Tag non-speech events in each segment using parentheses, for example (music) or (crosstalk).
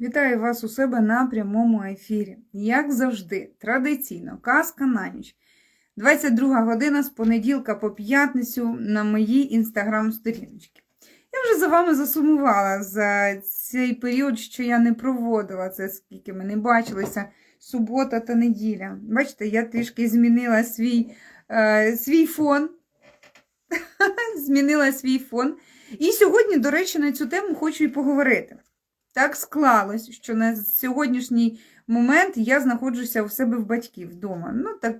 Вітаю вас у себе на прямому ефірі. Як завжди, традиційно, казка на ніч. 22 година з понеділка по п'ятницю на моїй інстаграм-сторіночці. Я вже за вами засумувала за цей період, що я не проводила це, скільки ми не бачилися, субота та неділя. Бачите, я трішки змінила свій, е, свій фон. (laughs) змінила свій фон. І сьогодні, до речі, на цю тему хочу і поговорити. Так склалось, що на сьогоднішній момент я знаходжуся у себе в батьків вдома. Ну, так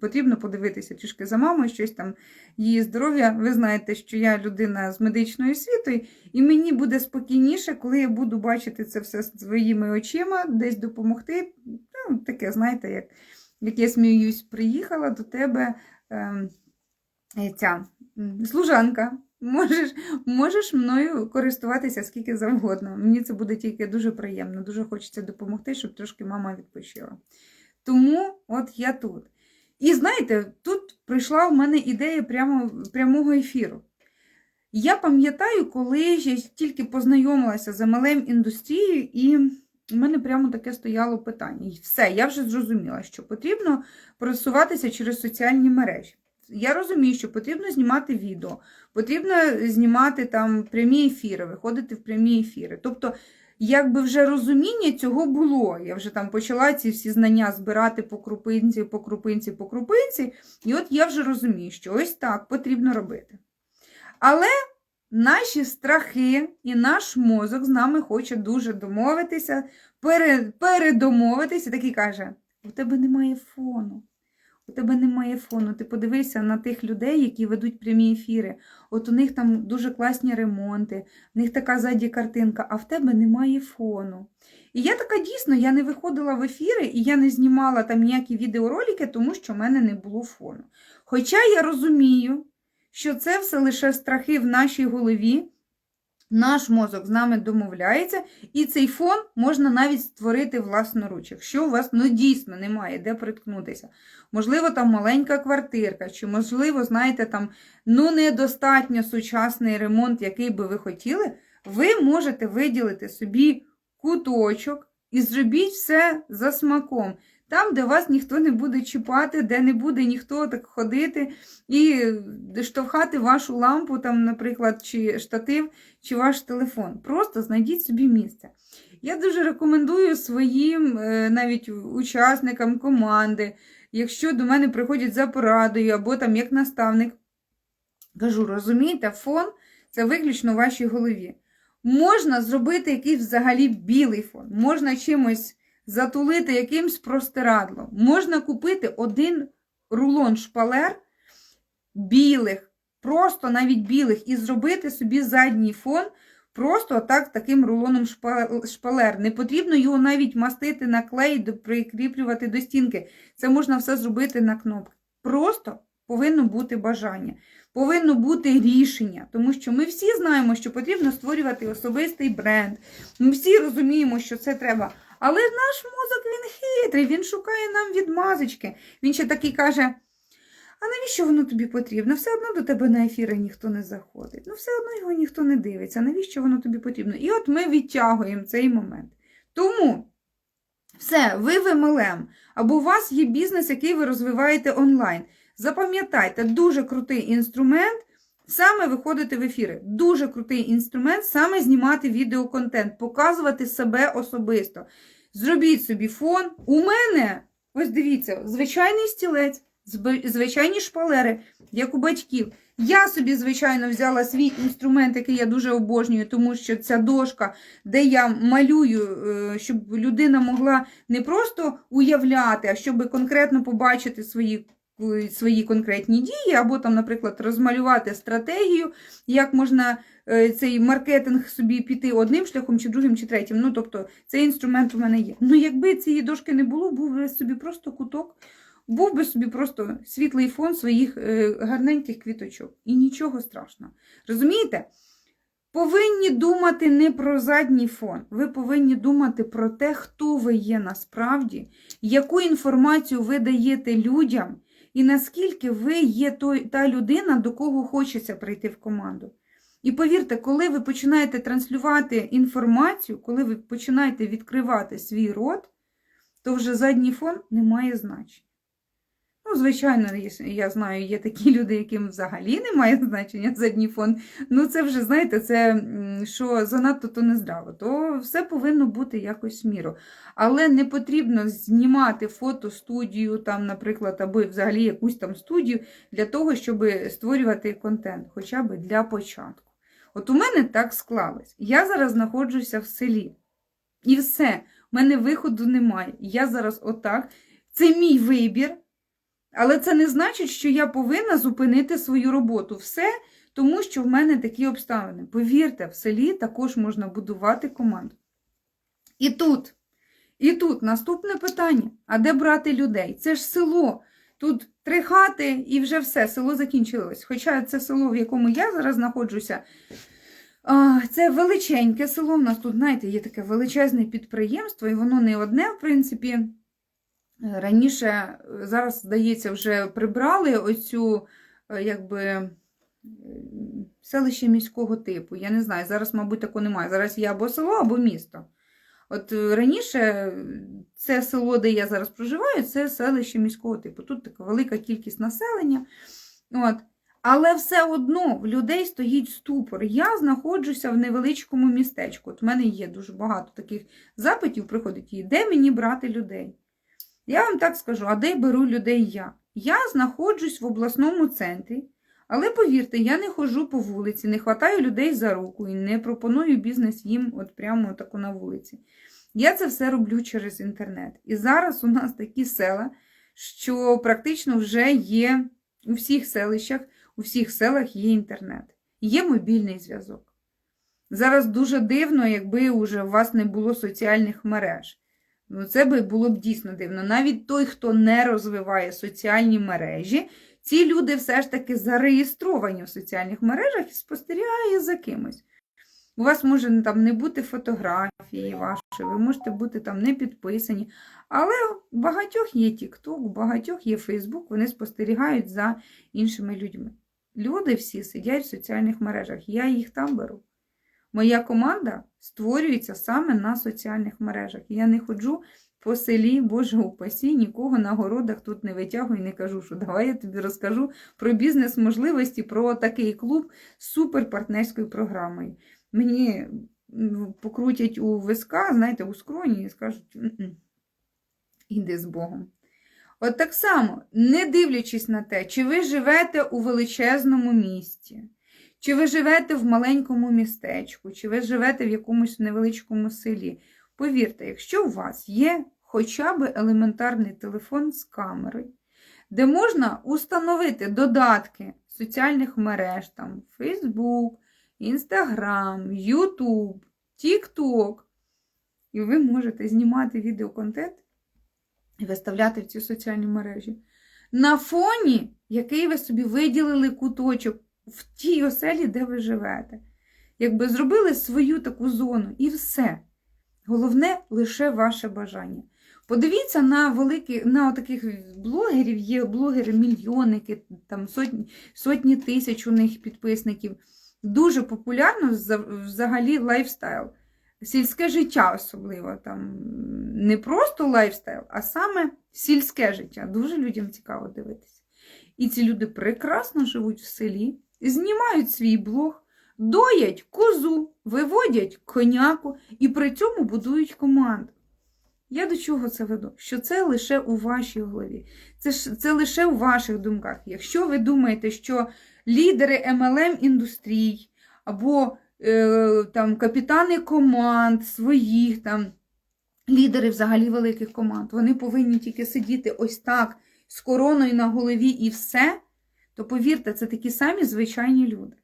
потрібно подивитися трішки за мамою, щось там її здоров'я. Ви знаєте, що я людина з медичною освітою, і мені буде спокійніше, коли я буду бачити це все своїми очима, десь допомогти. Ну, таке, знаєте, як, як я сміюсь, приїхала до тебе е, ця служанка. Можеш, можеш мною користуватися скільки завгодно. Мені це буде тільки дуже приємно. Дуже хочеться допомогти, щоб трошки мама відпочила. Тому от я тут. І знаєте, тут прийшла в мене ідея прямо, прямого ефіру. Я пам'ятаю, коли я тільки познайомилася з MLM індустрією, і в мене прямо таке стояло питання. І все, я вже зрозуміла, що потрібно просуватися через соціальні мережі. Я розумію, що потрібно знімати відео, потрібно знімати там прямі ефіри, виходити в прямі ефіри. Тобто, якби вже розуміння цього було. Я вже там почала ці всі знання збирати по крупинці, по крупинці, по крупинці, і от я вже розумію, що ось так потрібно робити. Але наші страхи і наш мозок з нами хоче дуже домовитися, пере, передомовитися, такий каже: у тебе немає фону. У тебе немає фону. Ти подивися на тих людей, які ведуть прямі ефіри. От у них там дуже класні ремонти, в них така ззаді картинка, а в тебе немає фону. І я така дійсно, я не виходила в ефіри і я не знімала там ніякі відеоролики, тому що в мене не було фону. Хоча я розумію, що це все лише страхи в нашій голові. Наш мозок з нами домовляється, і цей фон можна навіть створити власноруч, якщо у вас ну, дійсно немає де приткнутися. Можливо, там маленька квартирка, чи, можливо, знаєте, там ну, недостатньо сучасний ремонт, який би ви хотіли, ви можете виділити собі куточок і зробіть все за смаком. Там, де вас ніхто не буде чіпати, де не буде ніхто так ходити і штовхати вашу лампу, там, наприклад, чи штатив, чи ваш телефон. Просто знайдіть собі місце. Я дуже рекомендую своїм е, навіть учасникам команди, якщо до мене приходять за порадою або там як наставник, кажу, розумієте, фон це виключно в вашій голові. Можна зробити якийсь взагалі білий фон, можна чимось затулити якимсь простирадлом. Можна купити один рулон шпалер білих, просто навіть білих, і зробити собі задній фон просто так таким рулоном шпалер. Не потрібно його навіть мастити на клей, прикріплювати до стінки. Це можна все зробити на кнопки. Просто повинно бути бажання. Повинно бути рішення, тому що ми всі знаємо, що потрібно створювати особистий бренд. Ми всі розуміємо, що це треба. Але наш мозок він хитрий, він шукає нам відмазочки. Він ще такий каже: а навіщо воно тобі потрібно? Все одно до тебе на ефіри ніхто не заходить. Ну, все одно його ніхто не дивиться. Навіщо воно тобі потрібно? І от ми відтягуємо цей момент. Тому все, ви в MLM, або у вас є бізнес, який ви розвиваєте онлайн. Запам'ятайте, дуже крутий інструмент. Саме виходити в ефіри. Дуже крутий інструмент, саме знімати відеоконтент, показувати себе особисто. Зробіть собі фон. У мене, ось дивіться, звичайний стілець, звичайні шпалери, як у батьків. Я собі, звичайно, взяла свій інструмент, який я дуже обожнюю, тому що ця дошка, де я малюю, е, щоб людина могла не просто уявляти, а щоб конкретно побачити свої свої конкретні дії, або там, наприклад, розмалювати стратегію, як можна е, цей маркетинг собі піти одним шляхом, чи другим, чи третім. Ну, тобто, цей інструмент у мене є. Ну, якби цієї дошки не було, був би собі просто куток, був би собі просто світлий фон своїх е, гарненьких квіточок. І нічого страшного. Розумієте? Повинні думати не про задній фон, ви повинні думати про те, хто ви є насправді, яку інформацію ви даєте людям, і наскільки ви є той, та людина, до кого хочеться прийти в команду. І повірте, коли ви починаєте транслювати інформацію, коли ви починаєте відкривати свій рот, то вже задній фон не має значення. Ну, звичайно, я знаю, є такі (laughs) люди, яким взагалі немає значення задній фон. Ну, це вже, знаєте, це що занадто то нездраво, то все повинно бути якось міру. Але не потрібно знімати фотостудію, там, наприклад, або взагалі якусь там студію для того, щоб створювати контент, хоча б для початку. От у мене так склалось. Я зараз знаходжуся в селі. І все, в мене виходу немає. Я зараз отак. Це мій вибір. Але це не значить, що я повинна зупинити свою роботу. Все, тому що в мене такі обставини. Повірте, в селі також можна будувати команду. І тут, і тут наступне питання: а де брати людей? Це ж село. Тут три хати і вже все, село закінчилось. Хоча це село, в якому я зараз знаходжуся, це величеньке село. У нас тут, знаєте, є таке величезне підприємство, і воно не одне, в принципі. Раніше, е, зараз, здається, вже прибрали оцю, е, якби, е, селище міського типу. Я не знаю, зараз, мабуть, такого немає. Зараз є або село, або місто. От раніше це село, де я зараз проживаю, це селище міського типу. Тут така велика кількість населення. От. Але все одно в людей стоїть ступор. Я знаходжуся в невеличкому містечку. От в мене є дуже багато таких запитів, приходить, і де мені брати людей? Я вам так скажу, а де беру людей я? Я знаходжусь в обласному центрі, але повірте, я не ходжу по вулиці, не хватаю людей за руку і не пропоную бізнес їм от прямо таку на вулиці. Я це все роблю через інтернет. І зараз у нас такі села, що практично вже є у всіх селищах, у всіх селах є інтернет, є мобільний зв'язок. Зараз дуже дивно, якби уже у вас не було соціальних мереж. Ну, це би було б дійсно дивно. Навіть той, хто не розвиває соціальні мережі, ці люди все ж таки зареєстровані в соціальних мережах і спостерігає за кимось. У вас може там не бути фотографії вашої, ви можете бути там не підписані. Але у багатьох є TikTok, у багатьох є Facebook, вони спостерігають за іншими людьми. Люди всі сидять в соціальних мережах, я їх там беру. Моя команда створюється саме на соціальних мережах. Я не ходжу по селі, Боже упасі, нікого на городах тут не витягую і не кажу, що давай я тобі розкажу про бізнес-можливості, про такий клуб з суперпартнерською програмою. Мені покрутять у виска, знаєте, у скроні і скажуть, «М-м, іди з Богом. От так само, не дивлячись на те, чи ви живете у величезному місті, чи ви живете в маленькому містечку, чи ви живете в якомусь невеличкому селі. Повірте, якщо у вас є хоча б елементарний телефон з камерою, де можна установити додатки соціальних мереж, там Facebook, Instagram, YouTube, TikTok, і ви можете знімати відеоконтент і виставляти в ці соціальні мережі. На фоні, який ви собі виділили куточок в тій оселі, де ви живете. Якби зробили свою таку зону і все. Головне лише ваше бажання. Подивіться на великі, на таких блогерів, є блогери-мільйонники, там сотні, сотні тисяч у них підписників. Дуже популярно взагалі лайфстайл. Сільське життя особливо. Там не просто лайфстайл, а саме сільське життя. Дуже людям цікаво дивитися. І ці люди прекрасно живуть в селі, знімають свій блог, доять козу, виводять коняку і при цьому будують команду. Я до чого це веду? Що це лише у вашій голові, це, це лише у ваших думках. Якщо ви думаєте, що лідери MLM індустрій або е, там капітани команд своїх там лідери взагалі великих команд, вони повинні тільки сидіти ось так з короною на голові і все, то повірте, це такі самі звичайні люди.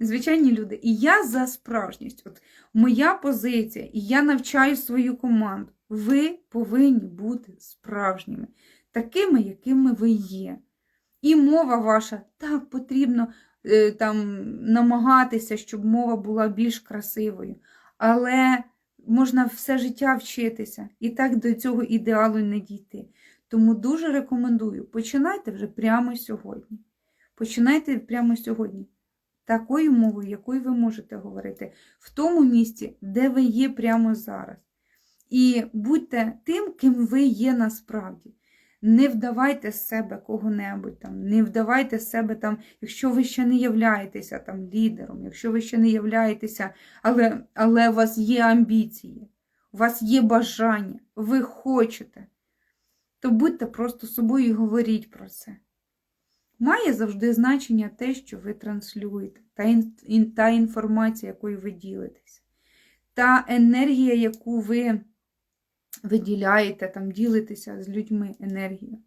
Звичайні люди. І я за справжність. От моя позиція, і я навчаю свою команду. Ви повинні бути справжніми, такими, якими ви є. І мова ваша так потрібно е, там намагатися, щоб мова була більш красивою. Але можна все життя вчитися і так до цього ідеалу не дійти. Тому дуже рекомендую, починайте вже прямо сьогодні. Починайте прямо сьогодні. такою мовою, якою ви можете говорити, в тому місці, де ви є прямо зараз. І будьте тим, ким ви є насправді. Не вдавайте з себе кого-небудь там, не вдавайте з себе там, якщо ви ще не являєтеся там лідером, якщо ви ще не являєтеся, але, але у вас є амбіції, у вас є бажання, ви хочете, то будьте просто собою і говоріть про це. Має завжди значення те, що ви транслюєте, та, ін, та інформація, якою ви ділитеся, та енергія, яку ви виділяєте, там, ділитеся з людьми енергією.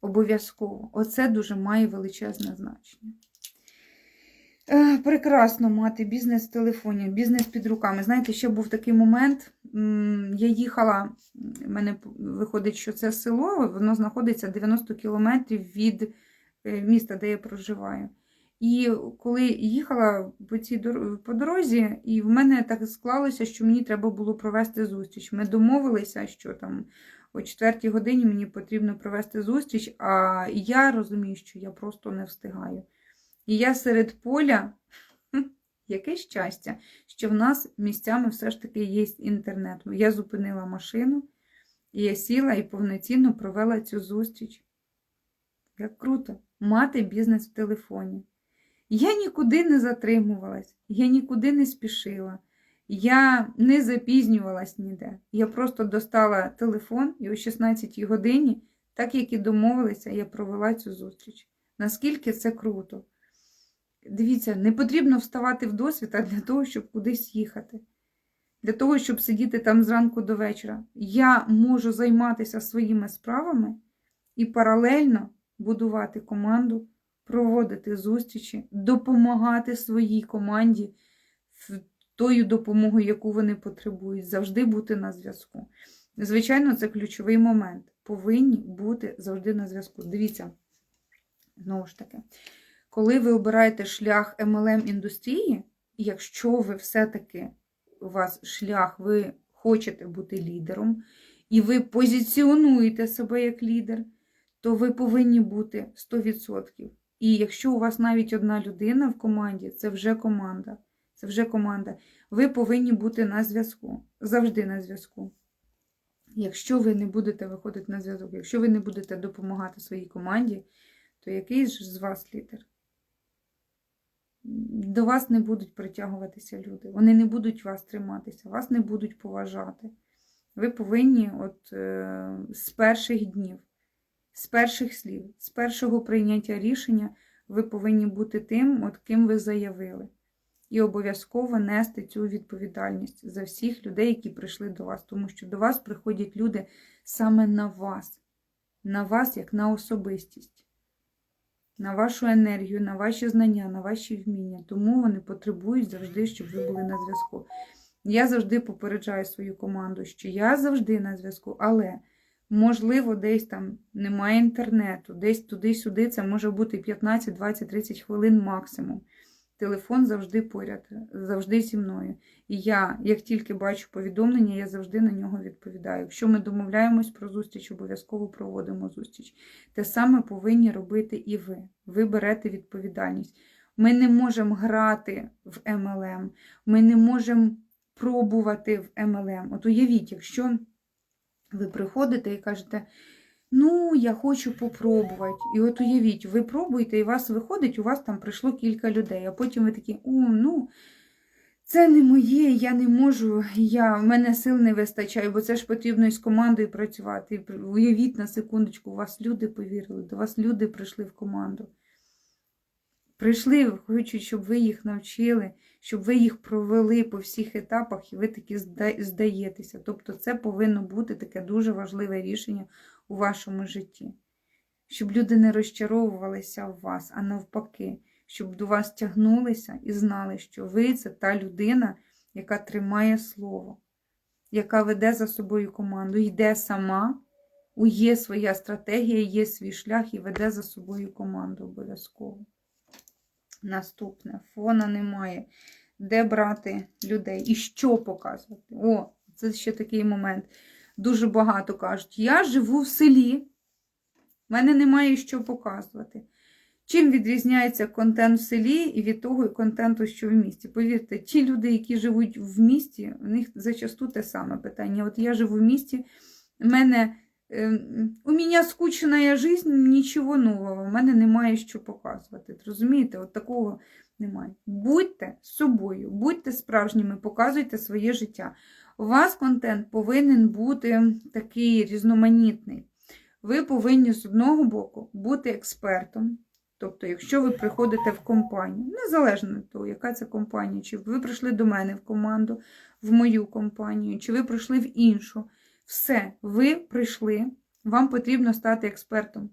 Обов'язково. Оце дуже має величезне значення. Е, Прекрасно мати бізнес в телефоні, бізнес під руками. Знаєте, ще був такий момент. Я їхала, в мене виходить, що це село, воно знаходиться 90 кілометрів від міста, де я проживаю. І коли їхала по цій по дорозі, і в мене так склалося, що мені треба було провести зустріч. Ми домовилися, що там о 4 годині мені потрібно провести зустріч, а я розумію, що я просто не встигаю. І я серед поля, (laughs) яке щастя, що в нас місцями все ж таки є інтернет. Я зупинила машину, і я сіла і повноцінно провела цю зустріч. Як круто мати бізнес в телефоні. Я нікуди не затримувалась, я нікуди не спішила, я не запізнювалась ніде. Я просто достала телефон і о 16 годині, так як і домовилися, я провела цю зустріч. Наскільки це круто. Дивіться, не потрібно вставати в досвіта для того, щоб кудись їхати. Для того, щоб сидіти там зранку до вечора. Я можу займатися своїми справами і паралельно будувати команду, проводити зустрічі, допомагати своїй команді в тою допомогою, яку вони потребують, завжди бути на зв'язку. Звичайно, це ключовий момент. Повинні бути завжди на зв'язку. Дивіться, знову ж таки, коли ви обираєте шлях MLM індустрії, і якщо ви все-таки у вас шлях, ви хочете бути лідером, і ви позиціонуєте себе як лідер, то ви повинні бути 100%. І якщо у вас навіть одна людина в команді, це вже команда. Це вже команда. Ви повинні бути на зв'язку. Завжди на зв'язку. Якщо ви не будете виходити на зв'язок, якщо ви не будете допомагати своїй команді, то який ж з вас лідер? До вас не будуть притягуватися люди. Вони не будуть вас триматися, вас не будуть поважати. Ви повинні от е, з перших днів, з перших слів, з першого прийняття рішення, ви повинні бути тим, от ким ви заявили. І обов'язково нести цю відповідальність за всіх людей, які прийшли до вас, тому що до вас приходять люди саме на вас, на вас як на особистість, на вашу енергію, на ваші знання, на ваші вміння. Тому вони потребують завжди, щоб ви були на зв'язку. Я завжди попереджаю свою команду, що я завжди на зв'язку, але можливо, десь там немає інтернету, десь туди-сюди це може бути 15, 20, 30 хвилин максимум. Телефон завжди поряд, завжди зі мною. І я, як тільки бачу повідомлення, я завжди на нього відповідаю. Якщо ми домовляємось про зустріч, обов'язково проводимо зустріч. Те саме повинні робити і ви. Ви берете відповідальність. Ми не можемо грати в MLM, ми не можемо пробувати в MLM. От уявіть, якщо ви приходите і кажете, ну, я хочу попробувати. І от уявіть, ви пробуєте, і вас виходить, у вас там прийшло кілька людей, а потім ви такі, о, ну, це не моє, я не можу, я, в мене сил не вистачає, бо це ж потрібно із командою працювати. Уявіть на секундочку, у вас люди повірили, до вас люди прийшли в команду. Прийшли, хочуть, щоб ви їх навчили, щоб ви їх провели по всіх етапах, і ви таки здаєтеся. Тобто це повинно бути таке дуже важливе рішення у вашому житті. Щоб люди не розчаровувалися в вас, а навпаки, щоб до вас тягнулися і знали, що ви це та людина, яка тримає слово, яка веде за собою команду, йде сама, у є своя стратегія, є свій шлях і веде за собою команду обов'язково. Наступне фона немає. Де брати людей і що показувати? О, це ще такий момент. Дуже багато кажуть: я живу в селі, в мене немає що показувати. Чим відрізняється контент в селі і від того контенту, що в місті? Повірте, ті люди, які живуть в місті, у них зачасту те саме питання. От я живу в місті, в мене у мене скучна життя, нічого нового, в мене немає що показувати. Розумієте, от такого немає. Будьте собою, будьте справжніми, показуйте своє життя. У вас контент повинен бути такий різноманітний. Ви повинні з одного боку бути експертом. Тобто, якщо ви приходите в компанію, незалежно від того, яка це компанія, чи ви прийшли до мене в команду, в мою компанію, чи ви прийшли в іншу, все, ви прийшли, вам потрібно стати експертом.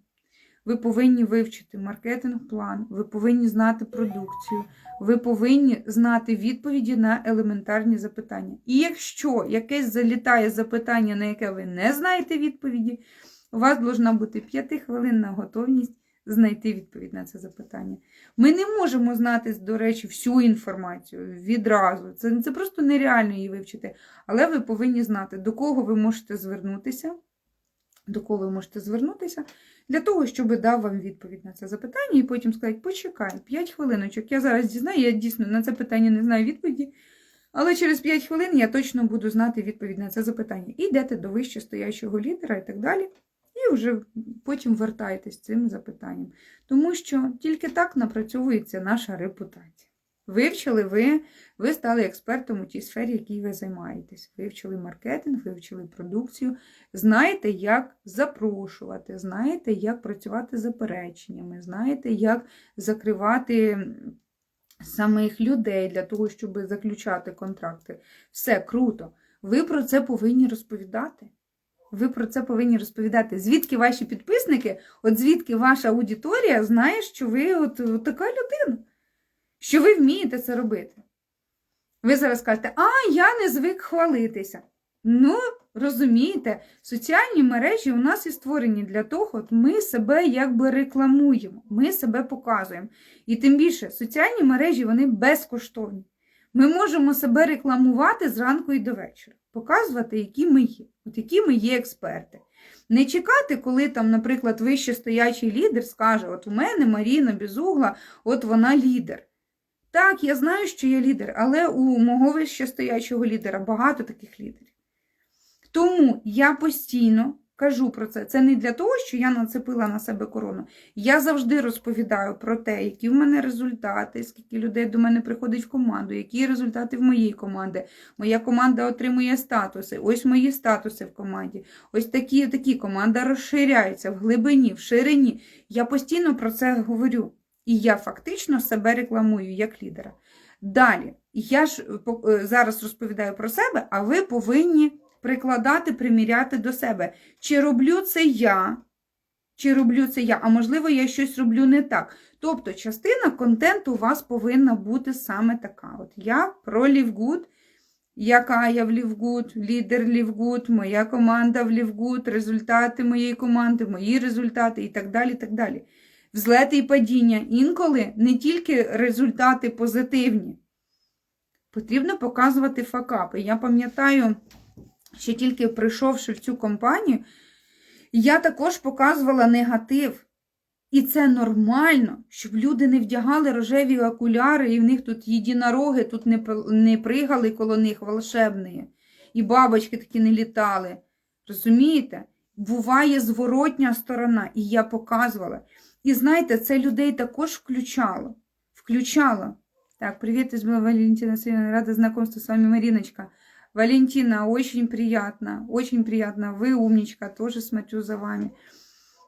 Ви повинні вивчити маркетинг-план, ви повинні знати продукцію, ви повинні знати відповіді на елементарні запитання. І якщо якесь залітає запитання, на яке ви не знаєте відповіді, у вас должна бути 5-хвилинна готовність знайти відповідь на це запитання. Ми не можемо знати, до речі, всю інформацію відразу. Це, це просто нереально її вивчити. Але ви повинні знати, до кого ви можете звернутися, до кого ви можете звернутися, для того, щоб дав вам відповідь на це запитання, і потім сказати, почекай, 5 хвилиночок. Я зараз дізнаю, я дійсно на це питання не знаю відповіді. Але через 5 хвилин я точно буду знати відповідь на це запитання. І йдете до вище стоячого лідера і так далі. Вже потім вертаєтесь цим запитанням. Тому що тільки так напрацьовується наша репутація. Вивчили ви, ви стали експертом у тій сфері, якій ви займаєтесь. Вивчили маркетинг, вивчили продукцію, знаєте, як запрошувати, знаєте, як працювати з запереченнями, знаєте, як закривати самих людей для того, щоб заключати контракти. Все круто. Ви про це повинні розповідати. Ви про це повинні розповідати. Звідки ваші підписники, от звідки ваша аудиторія знає, що ви от, от така людина, що ви вмієте це робити. Ви зараз кажете, а я не звик хвалитися. Ну, розумієте, соціальні мережі у нас і створені для того, от ми себе якби рекламуємо, ми себе показуємо. І тим більше, соціальні мережі вони безкоштовні. Ми можемо себе рекламувати зранку і до вечора, показувати, які ми є, от які ми є експерти. Не чекати, коли там, наприклад, вище стоячий лідер скаже: От у мене Маріна Безугла, от вона лідер. Так, я знаю, що я лідер, але у мого вище стоячого лідера багато таких лідерів. Тому я постійно кажу про це. Це не для того, що я нацепила на себе корону. Я завжди розповідаю про те, які в мене результати, скільки людей до мене приходить в команду, які результати в моїй команді. Моя команда отримує статуси. Ось мої статуси в команді. Ось такі такі команда розширяється в глибині, в ширині. Я постійно про це говорю. І я фактично себе рекламую як лідера. Далі, я ж зараз розповідаю про себе, а ви повинні прикладати, приміряти до себе. Чи роблю це я, чи роблю це я, а можливо, я щось роблю не так. Тобто, частина контенту у вас повинна бути саме така. От Я про Лівгуд, яка я в Лівгуд, лідер Лівгуд, моя команда в Лівгуд, результати моєї команди, мої результати і так далі. так далі. Взлети і падіння. Інколи не тільки результати позитивні. Потрібно показувати факапи. Я пам'ятаю, що тільки прийшовши в цю компанію, я також показувала негатив. І це нормально, щоб люди не вдягали рожеві окуляри, і в них тут єдинороги, тут не, не пригали коло них волшебні, і бабочки такі не літали. Розумієте? Буває зворотня сторона, і я показувала. І знаєте, це людей також включало. Включало. Так, привет из Валентина Сергеевна, рада знакомству с вами, Мариночка. Валентина, очень приятно, очень приятно. Вы умничка, тоже смотрю за вами.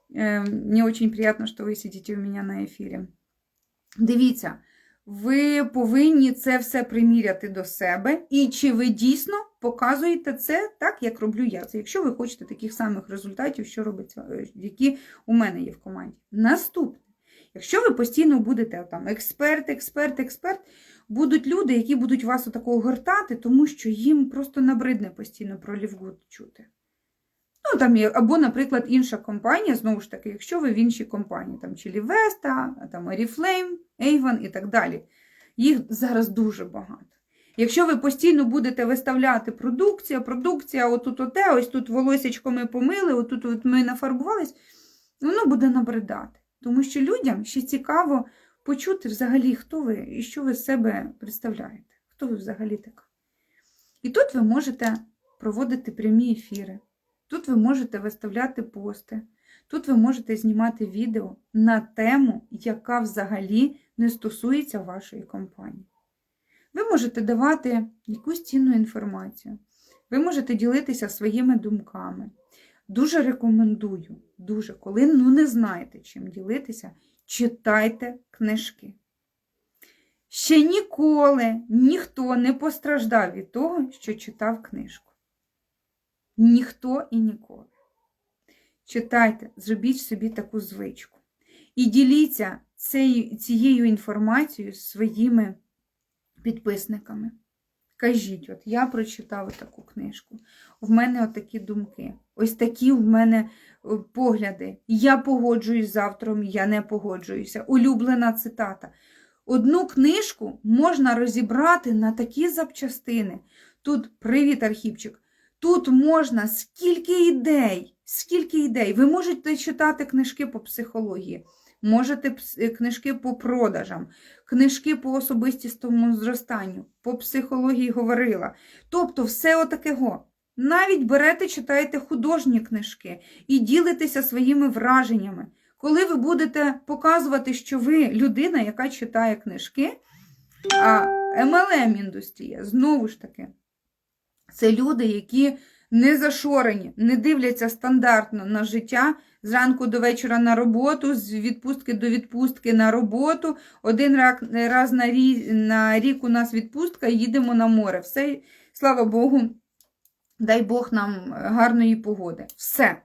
Мне очень приятно, що ви сидите у мене на ефірі. Дивіться, ви повинні це все приміряти до себе, і чи ви дійсно показуєте це так, як роблю я. Це якщо ви хочете таких самих результатів, що робиться, які у мене є в команді. Наступне, якщо ви постійно будете там експерт, експерт, експерт, будуть люди, які будуть вас отакого гортати, тому що їм просто набридне постійно про Лівгуд чути. Ну, там є, Або, наприклад, інша компанія, знову ж таки, якщо ви в іншій компанії, там чи Лівеста, там Oriflame, Avon і так далі. Їх зараз дуже багато. Якщо ви постійно будете виставляти продукція, продукція, отут оте, ось тут волосечко ми помили, отут от ми нафарбувались, воно буде набридати. Тому що людям ще цікаво почути взагалі, хто ви і що ви з себе представляєте, хто ви взагалі така. І тут ви можете проводити прямі ефіри, тут ви можете виставляти пости, тут ви можете знімати відео на тему, яка взагалі не стосується вашої компанії. Ви можете давати якусь цінну інформацію, ви можете ділитися своїми думками. Дуже рекомендую, дуже, коли ну, не знаєте, чим ділитися, читайте книжки. Ще ніколи ніхто не постраждав від того, що читав книжку. Ніхто і ніколи. Читайте, зробіть собі таку звичку. І діліться цією, цією інформацією з своїми підписниками. Кажіть, от я прочитала таку книжку, в мене отакі думки, ось такі в мене погляди. Я погоджуюсь з автором, я не погоджуюся. Улюблена цитата. Одну книжку можна розібрати на такі запчастини. Тут привіт, архівчик. Тут можна скільки ідей, скільки ідей. Ви можете читати книжки по психології, можете книжки по продажам, книжки по особистістому зростанню, по психології говорила. Тобто, все отакого. Навіть берете, читаєте художні книжки і ділитеся своїми враженнями. Коли ви будете показувати, що ви людина, яка читає книжки, а MLM індустрія, знову ж таки, це люди, які не зашорені, не дивляться стандартно на життя зранку до вечора на роботу, з відпустки до відпустки на роботу. Один раз на рік, у нас відпустка, їдемо на море. Все, слава Богу, дай Бог нам гарної погоди. Все.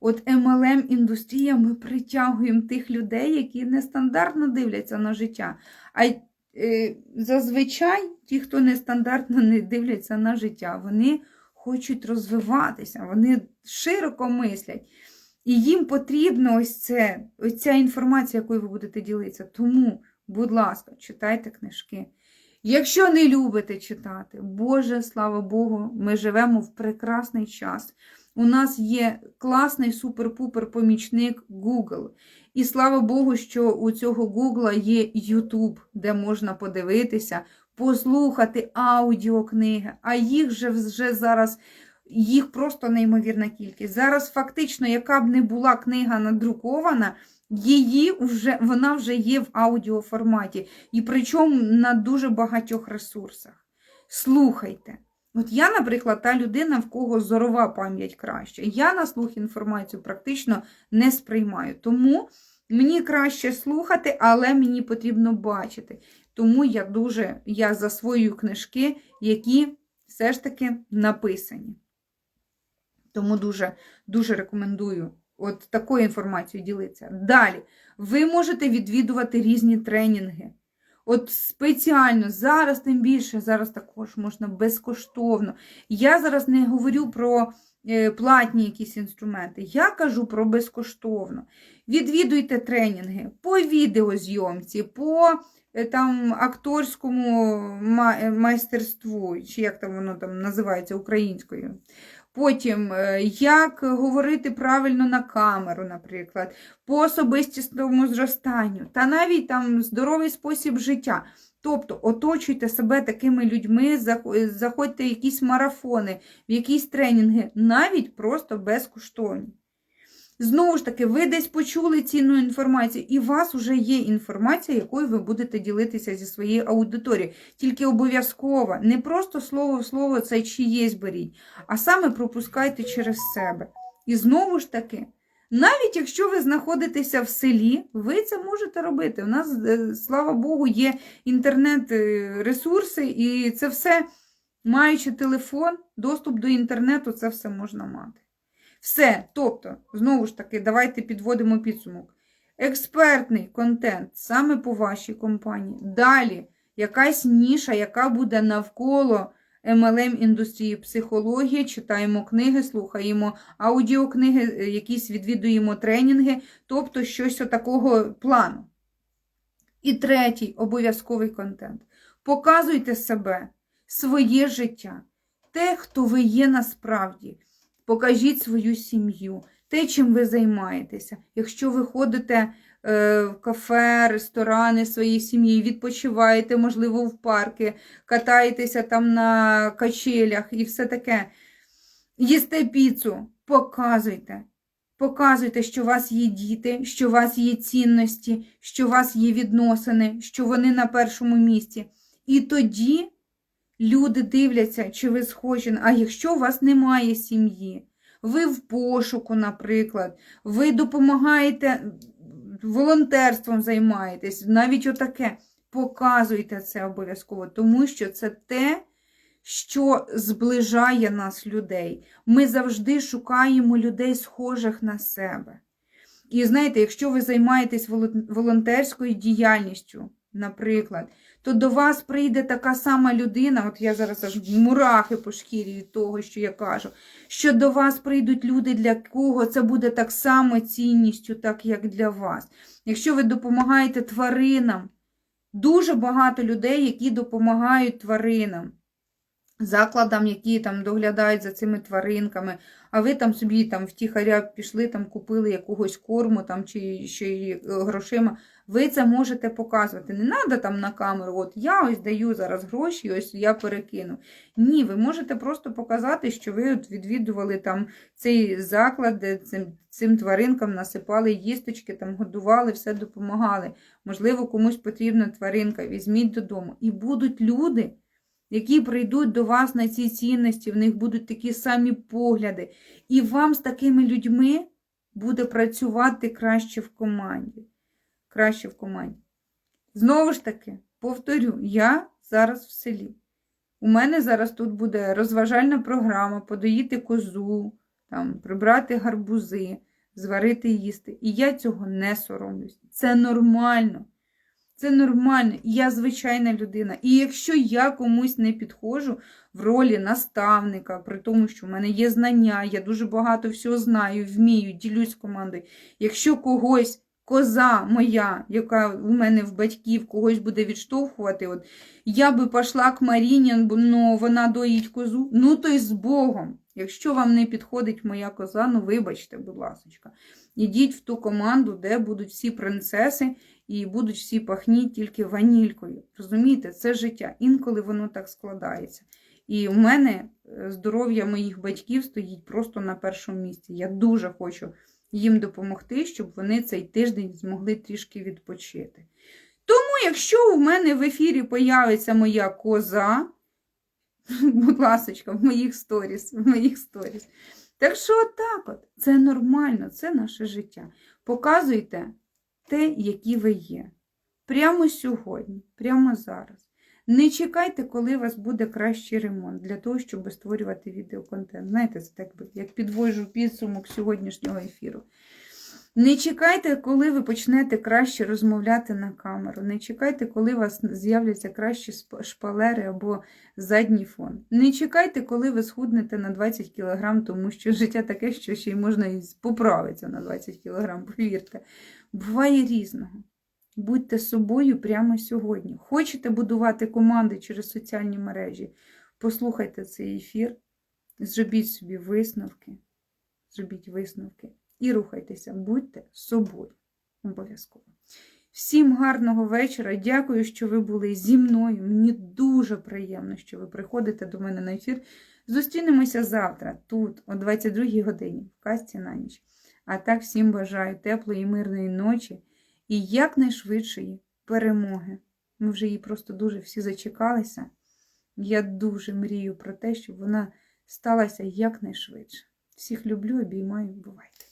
От MLM індустрія ми притягуємо тих людей, які нестандартно дивляться на життя. А е, зазвичай ті, хто нестандартно не дивляться на життя, вони хочуть розвиватися, вони широко мислять. І їм потрібно ось це, ось ця інформація, якою ви будете ділитися. Тому, будь ласка, читайте книжки. Якщо не любите читати, Боже, слава Богу, ми живемо в прекрасний час. У нас є класний супер-пупер помічник Google. І слава Богу, що у цього Google є YouTube, де можна подивитися, послухати аудіокниги, а їх же вже зараз. Їх просто неймовірна кількість. Зараз фактично, яка б не була книга надрукована, її вже, вона вже є в аудіоформаті. І причому на дуже багатьох ресурсах. Слухайте. От я, наприклад, та людина, в кого зорова пам'ять краще. Я на слух інформацію практично не сприймаю. Тому мені краще слухати, але мені потрібно бачити. Тому я дуже я засвоюю книжки, які все ж таки написані. Тому дуже, дуже рекомендую от такою інформацією ділитися. Далі, ви можете відвідувати різні тренінги. От спеціально зараз, тим більше, зараз також можна безкоштовно. Я зараз не говорю про е, платні якісь інструменти, я кажу про безкоштовно. Відвідуйте тренінги по відеозйомці, по е, там, акторському майстерству, чи як там воно там називається українською. Потім, е, як говорити правильно на камеру, наприклад, по особистісному зростанню, та навіть там здоровий спосіб життя. Тобто оточуйте себе такими людьми, заходьте в якісь марафони, в якісь тренінги, навіть просто безкоштовні. Знову ж таки, ви десь почули цінну інформацію, і у вас вже є інформація, якою ви будете ділитися зі своєю аудиторією. Тільки обов'язково, не просто слово в слово це чиєсь беріть, а саме пропускайте через себе. І знову ж таки, навіть якщо ви знаходитеся в селі, ви це можете робити. У нас, е, слава Богу, є інтернет-ресурси, і це все, маючи телефон, доступ до інтернету, це все можна мати. Все. Тобто, знову ж таки, давайте підводимо підсумок. Експертний контент саме по вашій компанії. Далі якась ніша, яка буде навколо MLM індустрії психології, читаємо книги, слухаємо аудіокниги, е, якісь відвідуємо тренінги, тобто щось такого плану. І третій обов'язковий контент. Показуйте себе, своє життя, те, хто ви є насправді. Покажіть свою сім'ю, те, чим ви займаєтеся. Якщо ви ходите е, в кафе, ресторани своєї сім'ї, відпочиваєте, можливо, в парки, катаєтеся там на качелях і все таке. Їсте піцу, показуйте. Показуйте, що у вас є діти, що у вас є цінності, що у вас є відносини, що вони на першому місці. І тоді люди дивляться, чи ви схожі. А якщо у вас немає сім'ї, ви в пошуку, наприклад, ви допомагаєте, волонтерством займаєтесь, навіть отаке. Показуйте це обов'язково, тому що це те, що зближає нас людей. Ми завжди шукаємо людей, схожих на себе. І знаєте, якщо ви займаєтесь волонтерською діяльністю, наприклад, то до вас прийде така сама людина, от я зараз аж мурахи по шкірі від того, що я кажу, що до вас прийдуть люди, для кого це буде так само цінністю, так як для вас. Якщо ви допомагаєте тваринам, дуже багато людей, які допомагають тваринам закладам, які там доглядають за цими тваринками, а ви там собі там втіхаря пішли, там купили якогось корму там, чи ще й е, грошима, ви це можете показувати. Не треба там на камеру, от я ось даю зараз гроші, ось я перекину. Ні, ви можете просто показати, що ви от відвідували там цей заклад, де цим, цим тваринкам насипали їсточки, там годували, все допомагали. Можливо, комусь потрібна тваринка, візьміть додому. І будуть люди, які прийдуть до вас на ці цінності, в них будуть такі самі погляди. І вам з такими людьми буде працювати краще в команді. Краще в команді. Знову ж таки, повторю, я зараз в селі. У мене зараз тут буде розважальна програма, подоїти козу, там, прибрати гарбузи, зварити їсти. І я цього не соромлюсь. Це нормально. Це нормально, я звичайна людина. І якщо я комусь не підходжу в ролі наставника, при тому, що в мене є знання, я дуже багато всього знаю, вмію, ділюсь командою. Якщо когось коза моя, яка у мене в батьків когось буде відштовхувати, от я би пішла к Маріні, ну, вона доїть козу, ну то й з Богом. Якщо вам не підходить моя коза, ну вибачте, будь ласка. Ідіть в ту команду, де будуть всі принцеси і будуть всі пахні тільки ванількою. Розумієте, це життя. Інколи воно так складається. І у мене е, здоров'я моїх батьків стоїть просто на першому місці. Я дуже хочу їм допомогти, щоб вони цей тиждень змогли трішки відпочити. Тому, якщо у мене в ефірі появиться моя коза, (laughs) будь ласка, в моїх сторіс, в моїх сторіс. Так що так от, це нормально, це наше життя. Показуйте те, які ви є. Прямо сьогодні, прямо зараз. Не чекайте, коли у вас буде кращий ремонт для того, щоб створювати відеоконтент. Знаєте, це так би, як підвожу підсумок сьогоднішнього ефіру. Не чекайте, коли ви почнете краще розмовляти на камеру. Не чекайте, коли у вас з'являться кращі шпалери або задній фон. Не чекайте, коли ви схуднете на 20 кг, тому що життя таке, що ще й можна і поправитися на 20 кг, повірте. Буває різного. Будьте собою прямо сьогодні. Хочете будувати команди через соціальні мережі? Послухайте цей ефір, зробіть собі висновки, зробіть висновки і рухайтеся, будьте собою. Обов'язково. Всім гарного вечора. Дякую, що ви були зі мною. Мені дуже приємно, що ви приходите до мене на ефір. Зустрінемося завтра, тут, о 22 годині, в касті на ніч. А так всім бажаю теплої, і мирної ночі і якнайшвидшої перемоги. Ми вже її просто дуже всі зачекалися. Я дуже мрію про те, щоб вона сталася якнайшвидше. Всіх люблю, обіймаю, бувайте!